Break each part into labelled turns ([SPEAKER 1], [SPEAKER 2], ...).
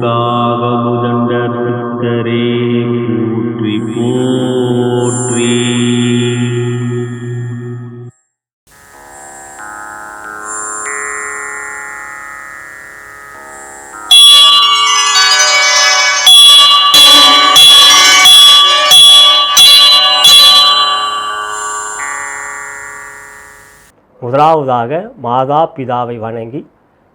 [SPEAKER 1] காவமுதண்டே போற்றி போற்றி
[SPEAKER 2] முதலாவதாக மாதா பிதாவை வணங்கி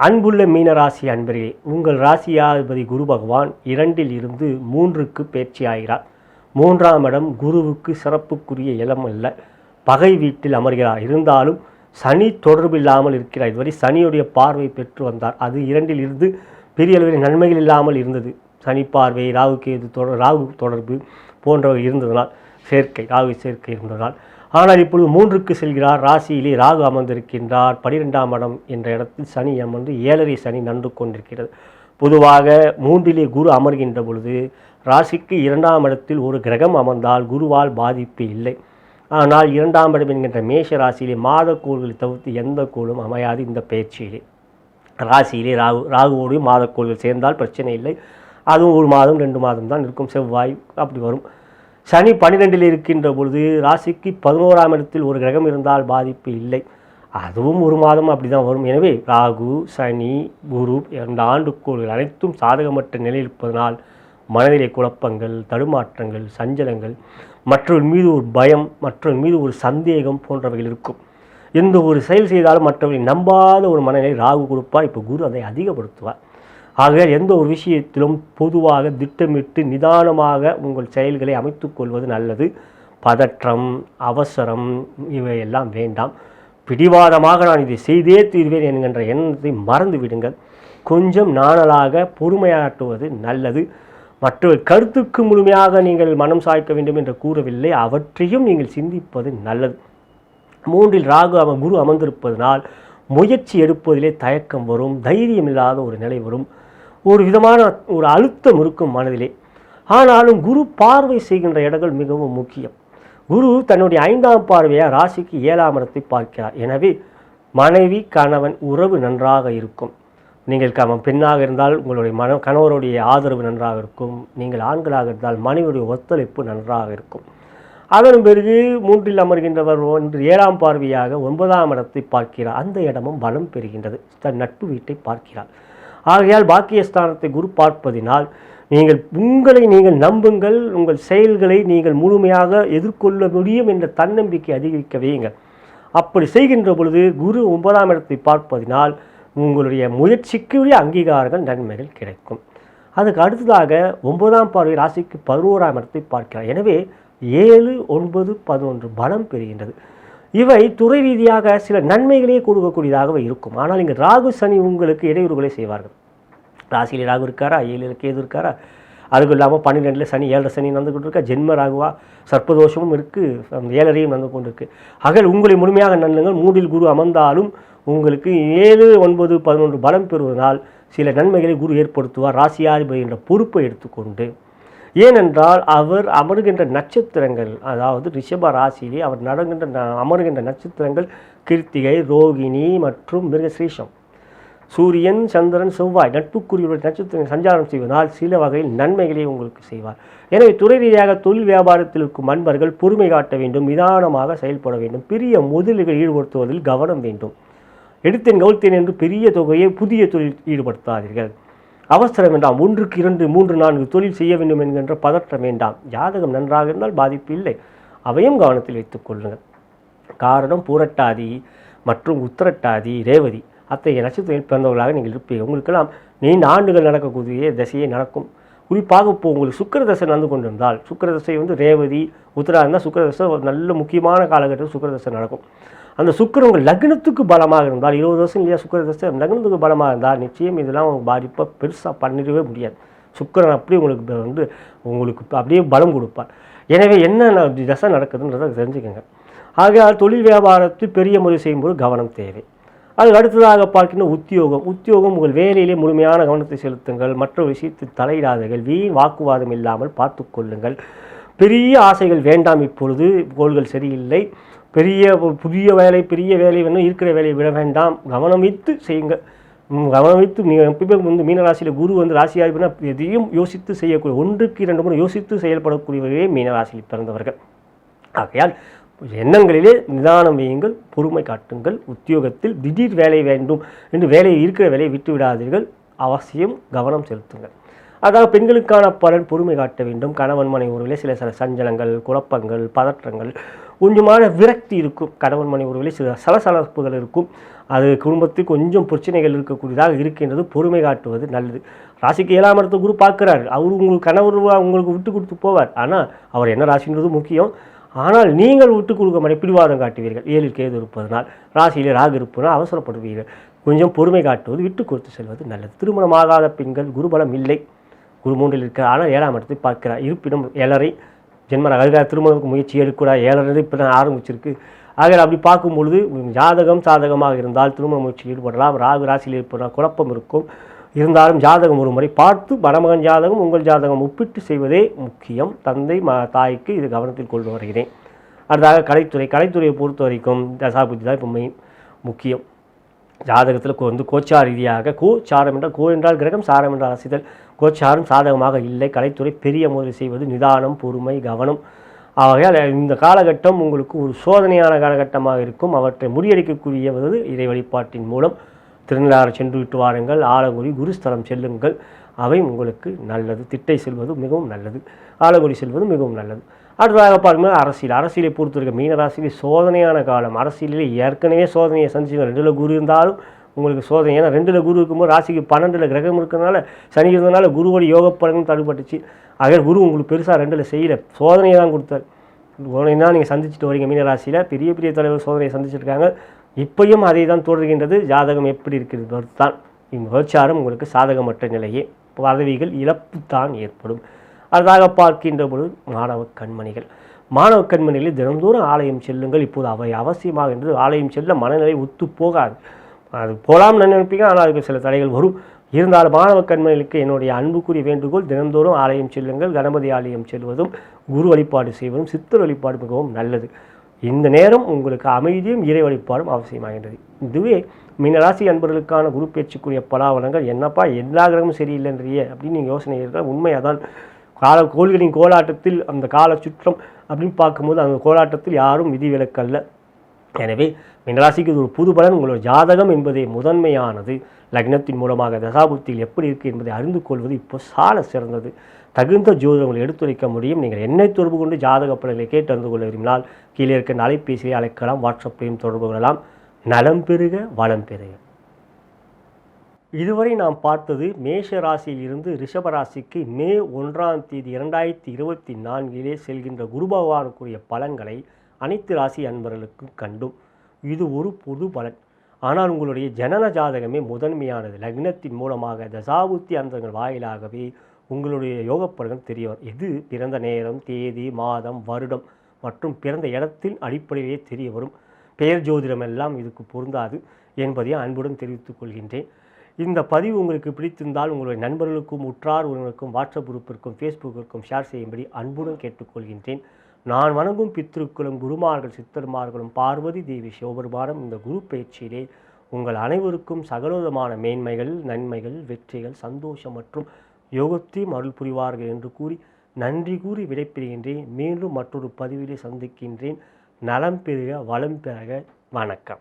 [SPEAKER 2] அன்புள்ள மீனராசி அன்பர்களே உங்கள் ராசியாதிபதி குரு பகவான் இரண்டில் இருந்து மூன்றுக்கு பேச்சியாகிறார். மூன்றாம் இடம் குருவுக்கு சிறப்புக்குரிய இடம் அல்ல. பகை வீட்டில் அமர்கிறார். இருந்தாலும் சனி தொடர்பு இல்லாமல் இருக்கிறார். இதுவரை சனியுடைய பார்வை பெற்று வந்தார். அது இரண்டில் இருந்து பெரிய அளவில் நன்மைகள் இல்லாமல் இருந்தது. சனி பார்வை ராகு கேது தொடர் ராகு தொடர்பு போன்றவை இருந்ததனால் சேர்க்கை ராகு சேர்க்கை இருந்ததால் ஆனால் இப்பொழுது மூன்றுக்கு செல்கிறார். ராசியிலே ராகு அமர்ந்திருக்கின்றார். பனிரெண்டாம் இடம் என்ற இடத்தில் சனி அமர்ந்து ஏழரை சனி நன்று கொண்டிருக்கிறது. பொதுவாக மூன்றிலே குரு அமர்கின்ற பொழுது ராசிக்கு இரண்டாம் இடத்தில் ஒரு கிரகம் அமர்ந்தால் குருவால் பாதிப்பு இல்லை. ஆனால் இரண்டாம் இடம் என்கின்ற மேஷ ராசியிலே மாத கோள்களை தவிர்த்து எந்த கோளும் அமையாது இந்த பயிற்சியிலே ராசியிலே ராகு ராகுவோடு மாதக்கோள்கள் சேர்ந்தால் பிரச்சனை இல்லை. அதுவும் ஒரு மாதம் ரெண்டு மாதம் தான் இருக்கும். செவ்வாய் அப்படி வரும். சனி பன்னிரெண்டில் இருக்கின்ற பொழுது ராசிக்கு பதினோராம் இடத்தில் ஒரு கிரகம் இருந்தால் பாதிப்பு இல்லை. அதுவும் ஒரு மாதம் அப்படி தான் வரும். எனவே ராகு சனி குரு இரண்டு ஆண்டுக்கோள்கள் அனைத்தும் சாதகமற்ற நிலையில் இருப்பதனால் மனதிலே குழப்பங்கள் தடுமாற்றங்கள் சஞ்சலங்கள் மற்றவர் மீது ஒரு பயம் மற்றவர் மீது ஒரு சந்தேகம் போன்றவைகள் இருக்கும். எந்த ஒரு செயல் செய்தாலும் மற்றவர்களை நம்பாத ஒரு மனநிலை ராகு கொடுப்பார். இப்போ குரு அதை அதிகப்படுத்துவார். ஆக எந்த ஒரு விஷயத்திலும் பொதுவாக திட்டமிட்டு நிதானமாக உங்கள் செயல்களை அமைத்துக்கொள்வது நல்லது. பதற்றம் அவசரம் இவையெல்லாம் வேண்டாம். பிடிவாதமாக நான் இதை செய்தே தீர்வேன் என்கின்ற எண்ணத்தை மறந்து விடுங்கள் கொஞ்சம் நாணலாக பொறுமையாட்டுவது நல்லது. மற்ற கருத்துக்கு முழுமையாக நீங்கள் மனம் சாய்க்க வேண்டும் என்று கூறவில்லை. அவற்றையும் நீங்கள் சிந்திப்பது நல்லது. மூன்றில் ராகு அவன் குரு அமர்ந்திருப்பதனால் முயற்சி எடுப்பதிலே தயக்கம் வரும். தைரியம் இல்லாத ஒரு நிலை வரும். ஒரு விதமான ஒரு அழுத்தம் இருக்கும் மனதிலே. ஆனாலும் குரு பார்வை செய்கின்ற இடங்கள் மிகவும் முக்கியம். குரு தன்னுடைய ஐந்தாம் பார்வையாக ராசிக்கு ஏழாம் இடத்தை பார்க்கிறார். எனவே மனைவி கணவன் உறவு நன்றாக இருக்கும். நீங்கள் க பெண்ணாக இருந்தால் உங்களுடைய மன கணவருடைய ஆதரவு நன்றாக இருக்கும். நீங்கள் ஆண்களாக இருந்தால் மனைவியுடைய ஒத்துழைப்பு நன்றாக இருக்கும். அதன் பிறகு மூன்றில் அமர்கின்றவர் ஒன்று ஏழாம் பார்வையாக ஒன்பதாம் இடத்தை பார்க்கிறார். அந்த இடமும் பலம் பெறுகின்றது. தன் நட்பு வீட்டை பார்க்கிறார். ஆகையால் பாக்கியஸ்தானத்தை குரு பார்ப்பதினால் நீங்கள் உங்களை நீங்கள் நம்புங்கள் உங்கள் செயல்களை நீங்கள் முழுமையாக எதிர்கொள்ள முடியும் என்ற தன்னம்பிக்கை அதிகரிக்க வையுங்கள். அப்படி செய்கின்ற பொழுது குரு ஒன்பதாம் இடத்தை பார்ப்பதினால் உங்களுடைய முயற்சிக்குரிய அங்கீகாரங்கள் நன்மைகள் கிடைக்கும். அதுக்கு அடுத்ததாக ஒன்பதாம் பார்வை ராசிக்கு பதினோராம் இடத்தை பார்க்கிறார். எனவே ஏழு ஒன்பது பதினொன்று பலம் பெறுகின்றது. இவை துறை ரீதியாக சில நன்மைகளே கொடுக்கக்கூடியதாகவே இருக்கும். ஆனால் இங்கே ராகு சனி உங்களுக்கு இடையூறுகளை செய்வார்கள். ராசியில் ராகு இருக்காரா? ஏழில் கேது இருக்காரா? அதுக்கும் இல்லாமல் பன்னிரெண்டில் சனி ஏழரை சனி நடந்து கொண்டு இருக்கா ஜென்ம ராகுவா? சர்ப்பதோஷமும் இருக்குது ஏழரையும் நடந்து கொண்டு இருக்கு அகல் உங்களை முழுமையாக நன்னுங்கள் மூன்றில் குரு அமர்ந்தாலும் உங்களுக்கு ஏழு ஒன்பது பதினொன்று பலம் பெறுவதனால் சில நன்மைகளை குரு ஏற்படுத்துவார். ராசியாதிபதி என்ற பொறுப்பை எடுத்துக்கொண்டு ஏனென்றால் அவர் அமருகின்ற நட்சத்திரங்கள் அதாவது ரிஷப ராசியிலே அவர் நடக்கின்ற ந- அமருகின்ற நட்சத்திரங்கள் கிருத்திகை ரோகிணி மற்றும் மிருகசீஷம். சூரியன் சந்திரன் செவ்வாய் நட்புக்குரியவருடைய நட்சத்திரங்கள் சஞ்சாரம் செய்வதால் சில வகையில் நன்மைகளை உங்களுக்கு செய்வார். எனவே துறை ரீதியாக தொழில் வியாபாரத்தில் இருக்கும் அன்பர்கள் பொறுமை காட்ட வேண்டும் நிதானமாக செயல்பட வேண்டும் பெரிய முதலீடுகள் ஈடுபடுத்துவதில் கவனம் வேண்டும். எடுத்தேன் கவுத்தேன் என்று பெரிய தொகையை புதிய தொழில் ஈடுபடுத்தாதீர்கள். அவசரம் வேண்டாம் ஒன்றுக்கு இரண்டு மூன்று நான்கு தொழில் செய்ய வேண்டும் என்கின்ற பதற்றம் வேண்டாம். ஜாதகம் நன்றாக இருந்தால் பாதிப்பு இல்லை. அவையும் கவனத்தில் வைத்துக் கொள்ளுங்கள். காரணம் பூரட்டாதி மற்றும் உத்திரட்டாதி ரேவதி. அத்தகைய நட்சத்திரத்தில் பிறந்தவர்களாக நீங்கள் இருப்பீர்கள். உங்களுக்கெல்லாம் நீண்ட ஆண்டுகள் நடக்கக்கூடிய தசையே நடக்கும். குறிப்பாக இப்போ உங்களுக்கு சுக்கர தசை நடந்து கொண்டிருந்தால் சுக்கர தசை வந்து ரேவதி உத்தரா இருந்தால் தசை ஒரு நல்ல முக்கியமான காலகட்டத்தில் சுக்கர தசை நடக்கும். அந்த சுக்கிரன் உங்கள் லக்னத்துக்கு பலமாக இருந்தால் இருபது வருஷம் இல்லையா சுக்கிர தசை? லக்னத்துக்கு பலமாக இருந்தால் நிச்சயம் இதெல்லாம் உங்களுக்கு பாதிப்பாக பெருசாக பண்ணிடவே முடியாது. சுக்கிரன் அப்படி உங்களுக்கு வந்து உங்களுக்கு அப்படியே பலம் கொடுப்பார். எனவே என்ன தசை நடக்குதுன்றதை தெரிஞ்சுக்கோங்க. ஆகையால் தொழில் வியாபாரத்தில் பெரிய முறை செய்யும்போது கவனம் தேவை. அதுக்கு அடுத்ததாக பார்க்கின்ற உத்தியோகம். உத்தியோகம் உங்கள் வேலையிலே முழுமையான கவனத்தை செலுத்துங்கள். மற்ற விஷயத்தில் தலையிடாதீர்கள். வீண் வாக்குவாதம் இல்லாமல் பார்த்து கொள்ளுங்கள். பெரிய ஆசைகள் வேண்டாம் இப்பொழுது. கோள்கள் சரியில்லை. பெரிய புதிய வேலை பெரிய வேலை வேணும் இருக்கிற வேலையை விட வேண்டாம். கவனம் வைத்து செய்யுங்க. கவனம் வைத்து நீங்கள் எப்பயுமே வந்து மீனராசியில் குரு வந்து ராசியாதிபதினா எதையும் யோசித்து செய்யக்கூடிய ஒன்றுக்கு இரண்டு முறை யோசித்து செயல்படக்கூடியவர்களே மீனராசியில் பிறந்தவர்கள். ஆகையால் எண்ணங்களிலே நிதானம் வையுங்கள் பொறுமை காட்டுங்கள் உத்தியோகத்தில் திடீர் வேலை வேண்டும் என்று வேலையை இருக்கிற வேலையை விட்டு விடாதீர்கள். அவசியம் கவனம் செலுத்துங்கள். அதாவது பெண்களுக்கான பலன் பொறுமை காட்ட வேண்டும். கணவன் மனை உறவிலே சில சில சஞ்சலங்கள் குழப்பங்கள் பதற்றங்கள் கொஞ்சமான விரக்தி இருக்கும். கணவன் மனை உறவிலே சில சலசலப்புகள் இருக்கும். அது குடும்பத்தில் கொஞ்சம் பிரச்சனைகள் இருக்கக்கூடியதாக இருக்கின்றது. பொறுமை காட்டுவது நல்லது. ராசிக்கு ஏழாம் இடத்த குரு பார்க்குறார். அவர் உங்களுக்கு கணவர் உங்களுக்கு விட்டு கொடுத்து போவார். ஆனால் அவர் என்ன ராசின்றது முக்கியம். ஆனால் நீங்கள் விட்டு கொடுக்க மாதிரி பிடிவாதம் காட்டுவீர்கள். ஏழில் கேது இருப்பதனால் ராசியிலே ராகு இருப்பதனால் அவசரப்படுவீர்கள். கொஞ்சம் பொறுமை காட்டுவது விட்டு கொடுத்து செல்வது நல்லது. திருமணமாகாத பெண்கள் குருபலம் இல்லை. குரு மூன்றில் இருக்கிறார். ஆனால் ஏழாம் இடத்தை பார்க்கிறார். இருப்பினும் ஏழரை ஜென்ம அதுக்காக திருமணத்துக்கு முயற்சி எடுக்கூடாது ஏழரை இப்போ தான் ஆரம்பிச்சிருக்கு. ஆக அப்படி பார்க்கும் பொழுது ஜாதகம் சாதகமாக இருந்தால் திருமண முயற்சியில் ஈடுபடலாம். ராகு ராசியில் இருப்பதால் குழப்பம் இருக்கும். இருந்தாலும் ஜாதகம் ஒரு முறை பார்த்து மணமகன் ஜாதகம் உங்கள் ஜாதகம் ஒப்பிட்டு செய்வதே முக்கியம். தந்தை ம தாய்க்கு இது கவனத்தில் கொண்டு வருகிறேன். அடுத்ததாக கலைத்துறை. கலைத்துறையை பொறுத்த வரைக்கும் தசாபுத்தி தான் இப்போ மெயின் முக்கியம். ஜாதகத்தில் வந்து கோச்சார ரீதியாக கோ சாரம் என்றால் கோ என்றால் கிரகம் சாரம் என்றால் அசிதல் கோச்சாரும் சாதகமாக இல்லை. கலைத்துறை பெரிய முதல் செய்வது நிதானம் பொறுமை கவனம். ஆகையால் இந்த காலகட்டம் உங்களுக்கு ஒரு சோதனையான காலகட்டமாக இருக்கும். அவற்றை முறியடிக்கக்கூடியவது இறை வழிபாட்டின் மூலம். திருநள்ளாறு சென்று விட்டு வாருங்கள். ஆலங்குடி குருஸ்தலம் செல்லுங்கள். அவை உங்களுக்கு நல்லது. திட்டை செல்வது மிகவும் நல்லது. ஆலங்குடி செல்வது மிகவும் நல்லது. அடுத்ததாக பார்க்கும்போது அரசியல். அரசியலை பொறுத்திருக்க மீனராசியிலே சோதனையான காலம். அரசியலில் ஏற்கனவே சோதனையை சந்திச்சுங்க ரெண்டில் குரு இருந்தாலும் உங்களுக்கு சோதனை. ஏன்னா ரெண்டில் குரு இருக்கும்போது ராசிக்கு பன்னெண்டில் கிரகம் இருக்கிறதுனால சனி இருந்தனால குருவோட யோக பலனும் தடுபட்டுச்சு. ஆக குரு உங்களுக்கு பெருசாக ரெண்டில் செய்யல. சோதனையை தான் கொடுத்தார். சோதனை நீங்கள் சந்திச்சுட்டு வரீங்க மீனராசியில் பெரிய பெரிய தலைவர் சோதனையை சந்திச்சிருக்காங்க. இப்பயும் அதை தான் தொடர்கின்றது. ஜாதகம் எப்படி இருக்கிறது தான் கோச்சாரம் உங்களுக்கு சாதகமற்ற நிலையே. பதவிகள் இழப்பு தான் ஏற்படும். அதாக பார்க்கின்ற பொழுது மாணவ கண்மணிகள். மாணவ கண்மணிகளில் தினந்தோறும் ஆலயம் செல்லுங்கள். இப்போது அவை அவசியமாக என்று ஆலயம் செல்ல மனநிலை ஒத்து போகாது. அது போகலாம்னு நினைப்பீங்க ஆனால் அதுக்கு சில தடைகள் வரும். இருந்தாலும் மாணவ கண்மணிகளுக்கு என்னுடைய அன்புக்குரிய வேண்டுகோள் தினந்தோறும் ஆலயம் செல்லுங்கள் கணபதி ஆலயம் செல்வதும் குரு வழிபாடு செய்வதும் சித்தர் வழிபாடு மிகவும் நல்லது. இந்த நேரம் உங்களுக்கு அமைதியும் இறை வழிபாடும் அவசியமாகின்றது. இதுவே மீனராசி அன்பர்களுக்கான குரு பேச்சுக்குரிய பலாவலங்கள் என்னப்பா எல்லா கிரகமும் சரியில்லைன்றியே அப்படின்னு நீங்கள் யோசனை இருக்கிற உண்மையாதான் கால கோள்களின் கோலாட்டத்தில் அந்த கால சுற்றம் அப்படின்னு பார்க்கும்போது அந்த கோலாட்டத்தில் யாரும் விதிவிலக்கல்ல. எனவே மீனராசிக்கு இது ஒரு புது பலன் உங்களோட ஜாதகம் என்பதே முதன்மையானது. லக்னத்தின் மூலமாக தசாபுத்தியில் எப்படி இருக்குது என்பதை அறிந்து கொள்வது இப்போ சால சிறந்தது. தகுந்த ஜோதிடங்களை எடுத்துரைக்க முடியும். நீங்கள் என்னை தொடர்பு கொண்டு ஜாதக பலன்களை கேட்டு அறிந்து கொள்ள விரும்பினால் கீழே இருக்க அலைபேசியை அழைக்கலாம் வாட்ஸ்அப்பையும் தொடர்பு கொள்ளலாம். நலம் பெருக வளம் பெறுக. இதுவரை நாம் பார்த்தது மேஷ ராசியில் இருந்து ராசிக்கு மே ஒன்றாம் தேதி இரண்டாயிரத்தி இருபத்தி நான்கிலே செல்கின்ற குரு பகவானுக்குரிய பலன்களை அனைத்து ராசி அன்பர்களுக்கும் கண்டும். இது ஒரு பொது பலன். ஆனால் உங்களுடைய ஜனன ஜாதகமே முதன்மையானது. லக்னத்தின் மூலமாக தசாபுத்தி அந்தங்கள் வாயிலாகவே உங்களுடைய யோகப்பலன்கள் தெரிய வரும் இது பிறந்த நேரம் தேதி மாதம் வருடம் மற்றும் பிறந்த இடத்தின் அடிப்படையிலே தெரிய வரும் பெயர் ஜோதிடம் எல்லாம் இதுக்கு பொருந்தாது என்பதையும் அன்புடன் தெரிவித்துக் கொள்கின்றேன். இந்த பதிவு உங்களுக்கு பிடித்திருந்தால் உங்களுடைய நண்பர்களுக்கும் உற்றார் உறவினருக்கும் வாட்ஸ்அப் குரூப்பிற்கும் ஃபேஸ்புக்கிற்கும் ஷேர் செய்யும்படி அன்புடன் கேட்டுக்கொள்கின்றேன். நான் வணங்கும் பித்ருக்களும் குருமார்கள் சித்தர்மார்களும் பார்வதி தேவி சிவபெருமானம் இந்த குரு பயிற்சியிலே உங்கள் அனைவருக்கும் சகலவிதமான மேன்மைகள் நன்மைகள் வெற்றிகள் சந்தோஷம் மற்றும் யோகத்தையும் அருள் புரிவார்கள் என்று கூறி நன்றி கூறி விடைபெறுகின்றேன். மீண்டும் மற்றொரு பதிவிலே சந்திக்கின்றேன். நலம் பெறுக வளம் பெறுக. வணக்கம்.